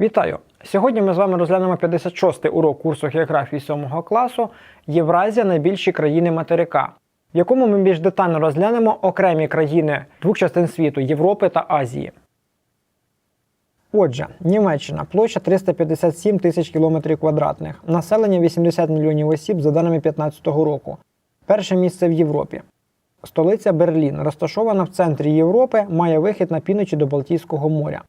Вітаю! Сьогодні ми з вами розглянемо 56-й урок курсу географії 7 класу Євразія найбільші країни материка, в якому ми більш детально розглянемо окремі країни двох частин світу Європи та Азії. Отже, Німеччина площа 357 тисяч кілометрів квадратних, населення 80 мільйонів осіб за даними 2015 року. Перше місце в Європі. Столиця Берлін, розташована в центрі Європи, має вихід на півночі до Балтійського моря.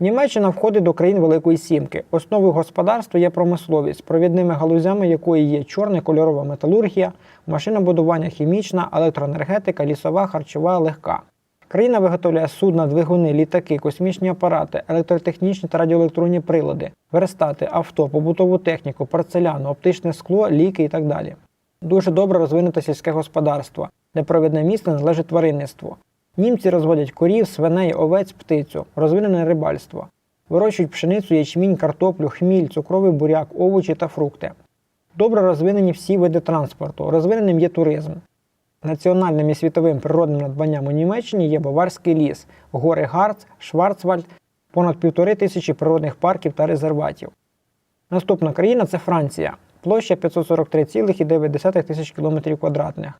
Німеччина входить до країн Великої Сімки. Основою господарства є промисловість, провідними галузями якої є чорна кольорова металургія, машинобудування хімічна, електроенергетика, лісова, харчова, легка. Країна виготовляє судна, двигуни, літаки, космічні апарати, електротехнічні та радіоелектронні прилади, верстати, авто, побутову техніку, порцеляну, оптичне скло, ліки і так далі. Дуже добре розвинуте сільське господарство, де провідне місце належить тваринництву. Німці розводять корів, свиней, овець, птицю, розвинене рибальство. Вирощують пшеницю, ячмінь, картоплю, хміль, цукровий буряк, овочі та фрукти. Добре розвинені всі види транспорту. Розвиненим є туризм. Національним і світовим природним надбанням у Німеччині є Баварський ліс, гори Гарц, Шварцвальд, понад півтори тисячі природних парків та резерватів. Наступна країна це Франція, площа 543,9 тисяч кілометрів квадратних.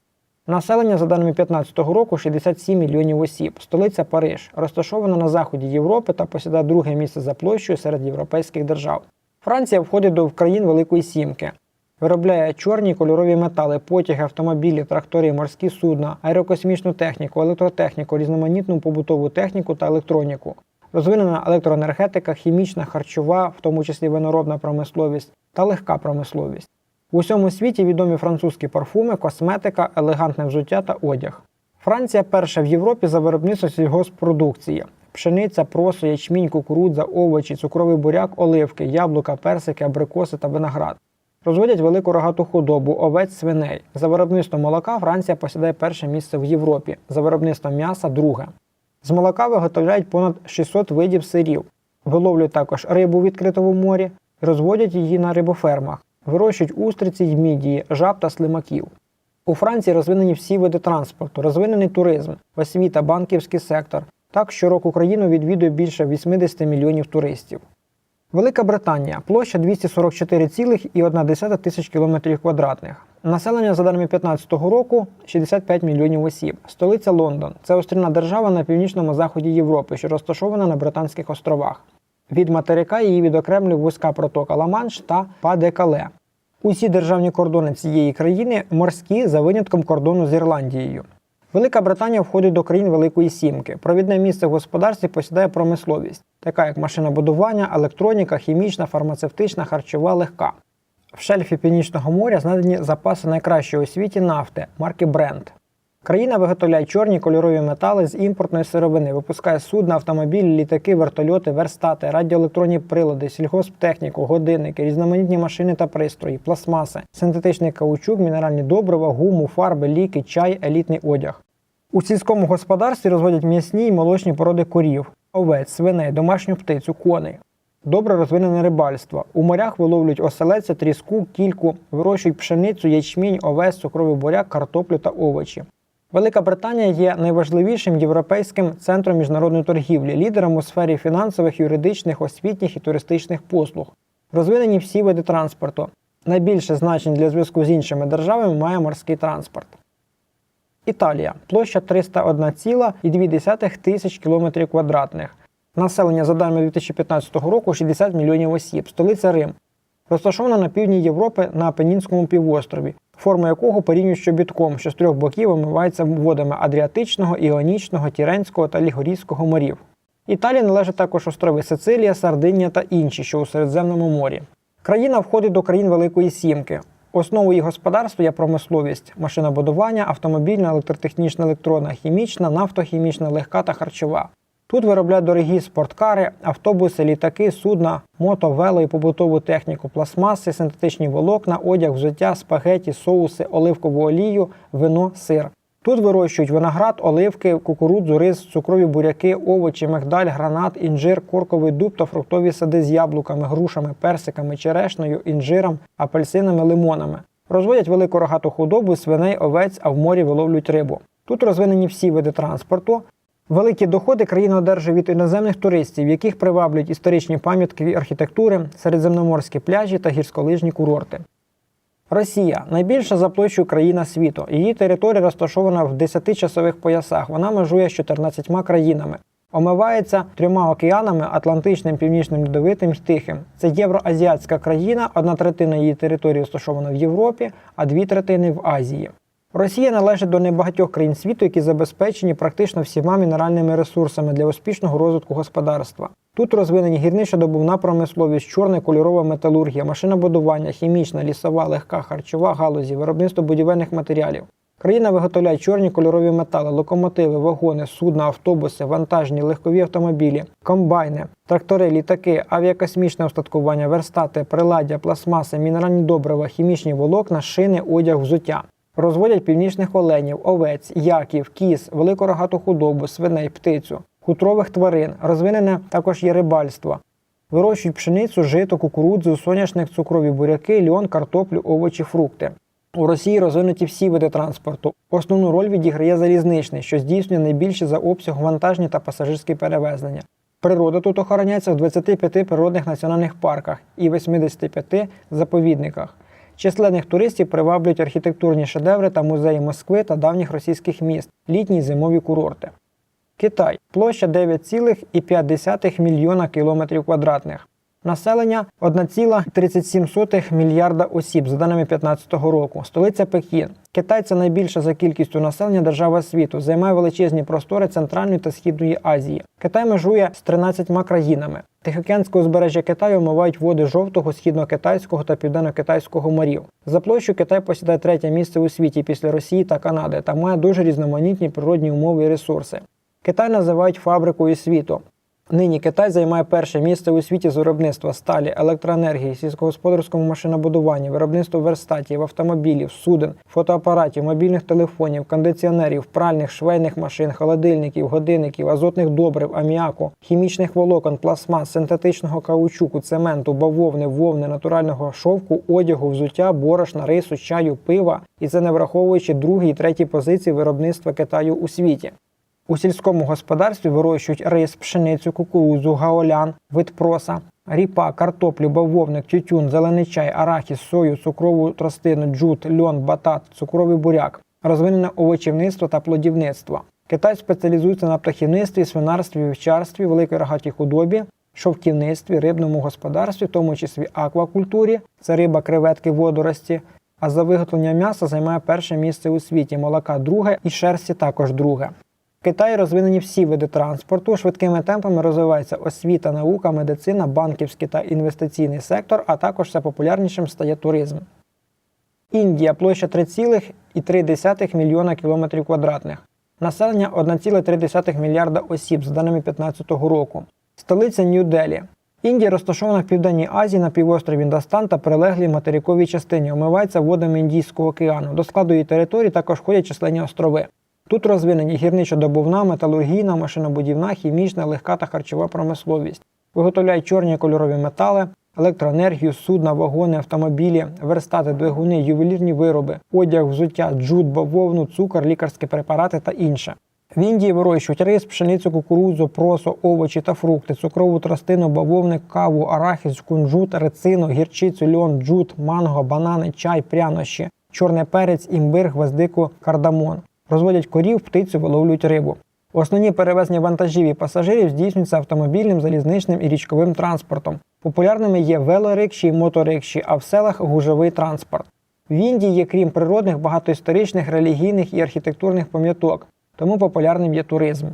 Населення за даними 2015 року 67 мільйонів осіб. Столиця Париж, розташована на заході Європи та посідає друге місце за площею серед європейських держав. Франція входить до країн Великої Сімки. Виробляє чорні кольорові метали, потяги, автомобілі, трактори, морські судна, аерокосмічну техніку, електротехніку, різноманітну побутову техніку та електроніку. Розвинена електроенергетика, хімічна, харчова, в тому числі виноробна промисловість та легка промисловість. У всьому світі відомі французькі парфуми, косметика, елегантне взуття та одяг. Франція перша в Європі за виробництво сільгоспродукції. Пшениця, просо, ячмінь, кукурудза, овочі, цукровий буряк, оливки, яблука, персики, абрикоси та виноград. Розводять велику рогату худобу, овець, свиней. За виробництвом молока Франція посідає перше місце в Європі, за виробництвом м'яса друге. З молока виготовляють понад 600 видів сирів. Виловлюють також рибу в відкритому морі, розводять її на рибофермах, вирощують устриці й мідії, жаб та слимаків. У Франції розвинені всі види транспорту, розвинений туризм, освіта, банківський сектор. Так щороку країну відвідує більше 80 мільйонів туристів. Велика Британія площа 244,1 тисяч кілометрів квадратних. Населення за даними 2015 року 65 мільйонів осіб. Столиця Лондон. Це острівна держава на північному заході Європи, що розташована на Британських островах. Від материка її відокремлює вузька протока Ла-Манш та Па-де-Кале. Усі державні кордони цієї країни морські за винятком кордону з Ірландією. Велика Британія входить до країн Великої Сімки. Провідне місце в господарстві посідає промисловість, така як машинобудування, електроніка, хімічна, фармацевтична, харчова, легка. В шельфі Північного моря знайдені запаси найкращої у світі нафти марки Brent. Країна виготовляє чорні кольорові метали з імпортної сировини, випускає судна, автомобілі, літаки, вертольоти, верстати, радіоелектронні прилади, сільгосптехніку, годинники, різноманітні машини та пристрої, пластмаси, синтетичний каучук, мінеральні добрива, гуму, фарби, ліки, чай, елітний одяг. У сільському господарстві розводять м'ясні й молочні породи корів, овець, свиней, домашню птицю, коней. Добре розвинене рибальство. У морях виловлюють оселеця, тріску, кільку, вирощують пшеницю, ячмінь, овець, цукровий буряк, картоплю та овочі. Велика Британія є найважливішим європейським центром міжнародної торгівлі, лідером у сфері фінансових, юридичних, освітніх і туристичних послуг. Розвинені всі види транспорту. Найбільше значень для зв'язку з іншими державами має морський транспорт. Італія площа 301,2 тисяч кілометрів квадратних. Населення за даними 2015 року 60 мільйонів осіб, столиця Рим. Розташована на півдні Європи на Апенінському півострові, форма якого порівнюють з що з трьох боків омивається водами Адріатичного, Іонічного, Тіренського та Лігорійського морів. Італії належать також острови Сицилія, Сардинія та інші, що у Середземному морі. Країна входить до країн Великої Сімки. Основою її господарства є промисловість, машинобудування, автомобільна, електротехнічна, електронна, хімічна, нафтохімічна, легка та харчова. Тут виробляють дорогі спорткари, автобуси, літаки, судна, мото, вело і побутову техніку, пластмаси, синтетичні волокна, одяг, взуття, спагеті, соуси, оливкову олію, вино, сир. Тут вирощують виноград, оливки, кукурудзу, рис, цукрові буряки, овочі, мигдаль, гранат, інжир, корковий дуб та фруктові сади з яблуками, грушами, персиками, черешнею, інжиром, апельсинами, лимонами. Розводять велику рогату худобу, свиней, овець, а в морі виловлюють рибу. Тут розвинені всі види транспорту, Великі доходи країна одержує від іноземних туристів, яких приваблюють історичні пам'ятки архітектури, середземноморські пляжі та гірськолижні курорти. Росія найбільша за площею країна світу. Її територія розташована в 10 часових поясах. Вона межує з 14 країнами. Омивається трьома океанами Атлантичним, Північним Льодовитим і Тихим. Це євроазіатська країна, одна третина її території розташована в Європі, а дві третини в Азії. Росія належить до небагатьох країн світу, які забезпечені практично всіма мінеральними ресурсами для успішного розвитку господарства. Тут розвинені гірничо-добувна промисловість, чорна кольорова металургія, машинобудування, хімічна, лісова, легка, харчова галузі, виробництво будівельних матеріалів. Країна виготовляє чорні кольорові метали, локомотиви, вагони, судна, автобуси, вантажні, легкові автомобілі, комбайни, трактори, літаки, авіакосмічне устаткування, верстати, приладдя, пластмаси, мінеральні добрива, хімічні волокна, шини, одяг, взуття. Розводять північних оленів, овець, яків, кіз, велику рогату худобу, свиней, птицю, хутрових тварин. Розвинене також є рибальство. Вирощують пшеницю, жито, кукурудзу, соняшник, цукрові буряки, льон, картоплю, овочі, фрукти. У Росії розвинуті всі види транспорту. Основну роль відіграє залізничний, що здійснює найбільше за обсягом вантажні та пасажирські перевезення. Природа тут охороняється в 25 природних національних парках і 85 заповідниках. Численних туристів приваблюють архітектурні шедеври та музеї Москви та давніх російських міст, літні зимові курорти. Китай площа 9,5 мільйона кілометрів квадратних. Населення 1,37 мільярда осіб за даними 2015 року. Столиця Пекін. Китай це найбільша за кількістю населення держава світу, займає величезні простори Центральної та Східної Азії. Китай межує з 13 країнами. Тихоокеанське узбережжя Китаю омивають води жовтого, східно-китайського та південно-китайського морів. За площу Китай посідає третє місце у світі після Росії та Канади та має дуже різноманітні природні умови і ресурси. Китай називають фабрикою світу. Нині Китай займає перше місце у світі з виробництва сталі, електроенергії, сільськогосподарському машинобудуванні, виробництво верстатів, автомобілів, суден, фотоапаратів, мобільних телефонів, кондиціонерів, пральних, швейних машин, холодильників, годинників, азотних добрив, аміаку, хімічних волокон, пластмас, синтетичного каучуку, цементу, бавовни, вовни, натурального шовку, одягу, взуття, борошна, рису, чаю, пива, і це не враховуючи другі і треті позиції виробництва Китаю у світі. У сільському господарстві вирощують рис, пшеницю, кукурудзу, гаолян, вид проса, ріпа, картоплю, бавовник, тютюн, зелений чай, арахіс, сою, цукрову тростину, джут, льон, батат, цукровий буряк, розвинене овочівництво та плодівництво. Китай спеціалізується на птахівництві, свинарстві, вівчарстві, великій рогатій худобі, шовківництві, рибному господарстві, в тому числі аквакультурі, це риба, креветки, водорості. А за виготовлення м'яса займає перше місце у світі, молока друге і шерсті також друге. В Китаї розвинені всі види транспорту, швидкими темпами розвивається освіта, наука, медицина, банківський та інвестиційний сектор, а також все популярнішим стає туризм. Індія площа 3,3 мільйона кілометрів квадратних. Населення 1,3 мільярда осіб за даними 2015 року. Столиця Нью-Делі. Індія розташована в Південній Азії на півострові Індостан та прилеглій материковій частині, омивається водами Індійського океану. До складу її території також ходять численні острови. Тут розвинені гірничо-добувна, металургійна, машинобудівна, хімічна, легка та харчова промисловість. Виготовляють чорні кольорові метали, електроенергію, судна, вагони, автомобілі, верстати, двигуни, ювелірні вироби, одяг, взуття, джут, бавовну, цукор, лікарські препарати та інше. В Індії вирощують рис, пшеницю, кукурудзу, просо, овочі та фрукти, цукрову тростину, бавовник, каву, арахіс, кунжут, рецину, гірчицю, льон, джут, манго, банани, чай, прянощі, чорний перець, імбир, гвоздику, кардамон. Розводять корів, птицю, виловлюють рибу. Основні перевезення вантажів і пасажирів здійснюються автомобільним, залізничним і річковим транспортом. Популярними є велорикші і моторикші, а в селах гужовий транспорт. В Індії є, крім природних, багато історичних, релігійних і архітектурних пам'яток, тому популярним є туризм.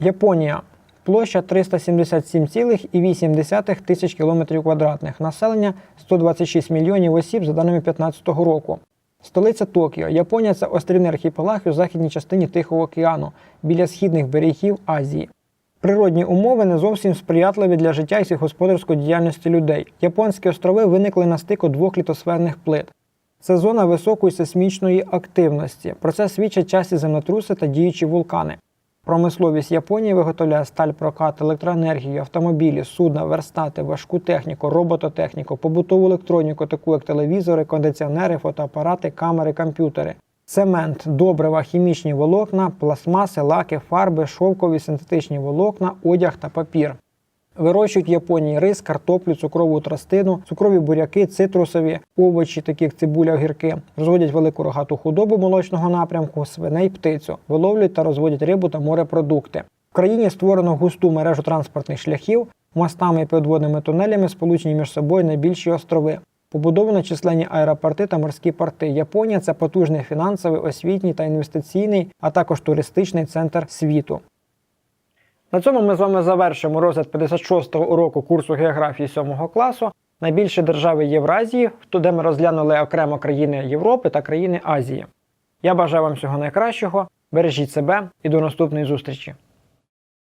Японія. Площа 377,8 тисяч кілометрів квадратних. Населення 126 мільйонів осіб за даними 2015 року. Столиця Токіо. Японія це острівний архіпелаг у західній частині Тихого океану біля східних берегів Азії. Природні умови не зовсім сприятливі для життя і сільськогосподарської діяльності людей. Японські острови виникли на стику двох літосферних плит. Це зона високої сейсмічної активності. Про це свідчать часті землетруси та діючі вулкани. Промисловість Японії виготовляє сталь прокат, електроенергію, автомобілі, судна, верстати, важку техніку, робототехніку, побутову електроніку, таку як телевізори, кондиціонери, фотоапарати, камери, комп'ютери. цемент, добрива, хімічні волокна, пластмаси, лаки, фарби, шовкові, синтетичні волокна, одяг та папір. Вирощують в Японії рис, картоплю, цукрову тростину, цукрові буряки, цитрусові, овочі, такі як цибуля, огірки. Розводять велику рогату худобу молочного напрямку, свиней, птицю, виловлюють та розводять рибу та морепродукти. В країні створено густу мережу транспортних шляхів, мостами і підводними тунелями сполучені між собою найбільші острови. Побудовано численні аеропорти та морські порти. Японія це потужний фінансовий, освітній та інвестиційний, а також туристичний центр світу. На цьому ми з вами завершимо розгляд 56-го уроку курсу географії 7 класу. Найбільші держави Євразії, туди ми розглянули окремо країни Європи та країни Азії. Я бажаю вам всього найкращого, бережіть себе і до наступної зустрічі!